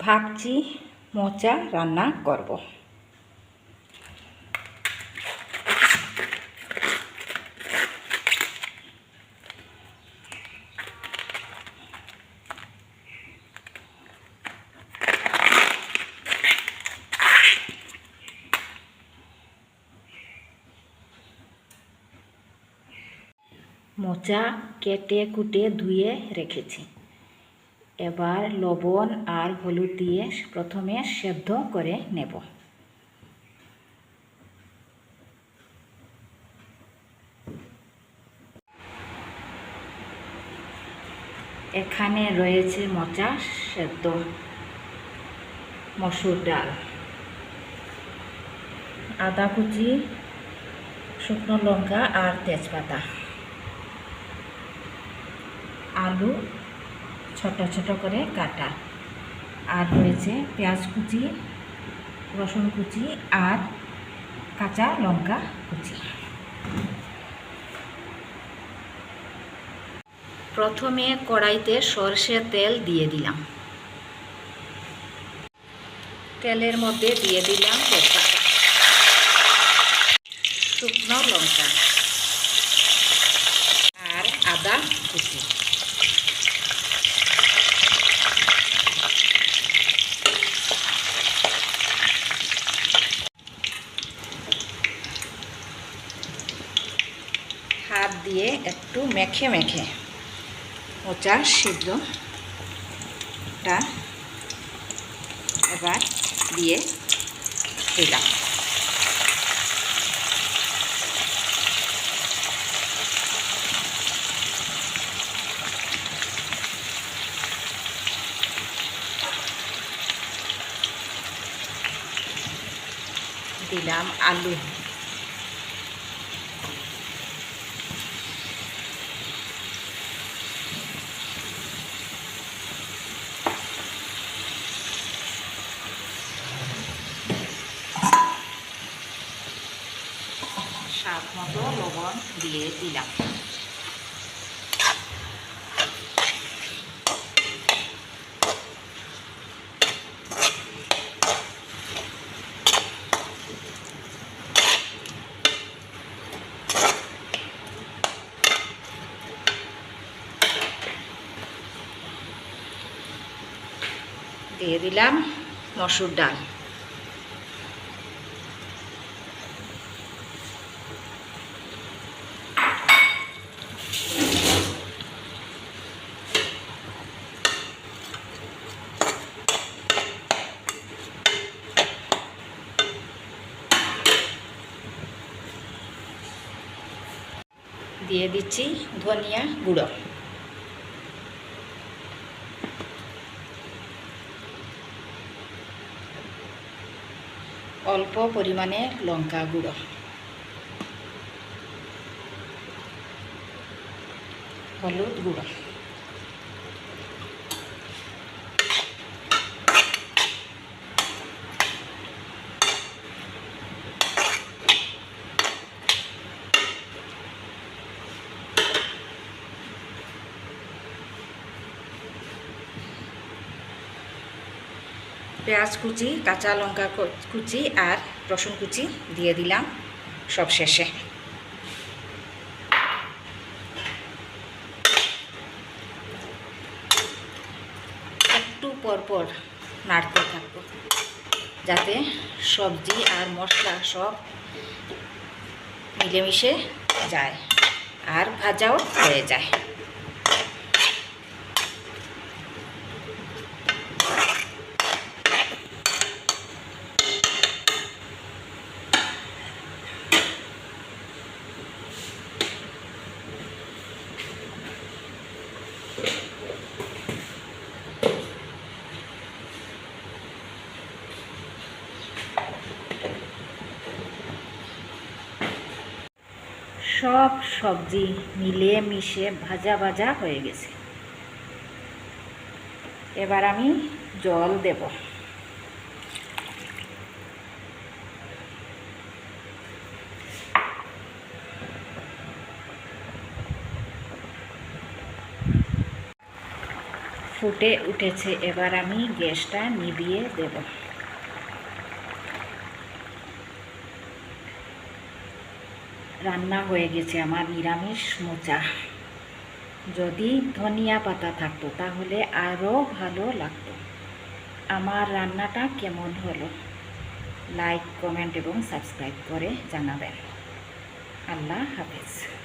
ভাবছি মোচা রান্না করব। মোচা কেটে কুটে ধুয়ে রেখেছি। এবার লবণ আর হলুদ দিয়ে প্রথমে সেদ্ধ করে নেব। এখানে রয়েছে মোচা সেদ্ধ মসুর ডাল। আদা কুচি, শুকনো লঙ্কা আর তেজপাতা। আলু ছোট ছোট করে কাটা। আর রয়েছে পেঁয়াজ কুচি, রসুন কুচি আর কাঁচা লঙ্কা কুচি। প্রথমে কড়াইতে সর্ষে তেল দিয়ে দিলাম। তেলের মধ্যে দিয়ে দিলাম শুকনো লঙ্কা আর আদা কুচি। দিয়ে একটু মেখে মেখে মোচা সিদ্ধটা এবার দিয়ে দিলাম। দিলাম আলু। মতো লবণ দিয়ে দিলাম। দিয়ে দিলাম মসুর ডাল। দিয়ে দিচ্ছি ধনিয়া গুঁড়ো। অল্প পরিমাণে লঙ্কা গুঁড়ো। হলুদ গুঁড়ো। পেঁয়াজ কুচি, কাঁচা লঙ্কা কুচি আর রসুন কুচি দিয়ে দিলাম সব শেষে। একটু পরপর নাড়তে থাকব, যাতে সবজি আর মশলা সব মিলেমিশে যায় আর ভাজাও হয়ে যায়। সব সবজি মিলে মিশে ভাজা ভাজা হয়ে গেছে। এবার আমি জল দেব। ফুটে উঠেছে, এবার আমি গ্যাসটা নিভিয়ে দেব। রান্না হয়ে গেছে আমার নিরামিষ মোচা। যদি ধনিয়া পাতা থাকতো, তাহলে আরও ভালো লাগতো। আমার রান্নাটা কেমন হলো? লাইক, কমেন্ট এবং সাবস্ক্রাইব করে জানাবেন। আল্লাহ হাফেজ।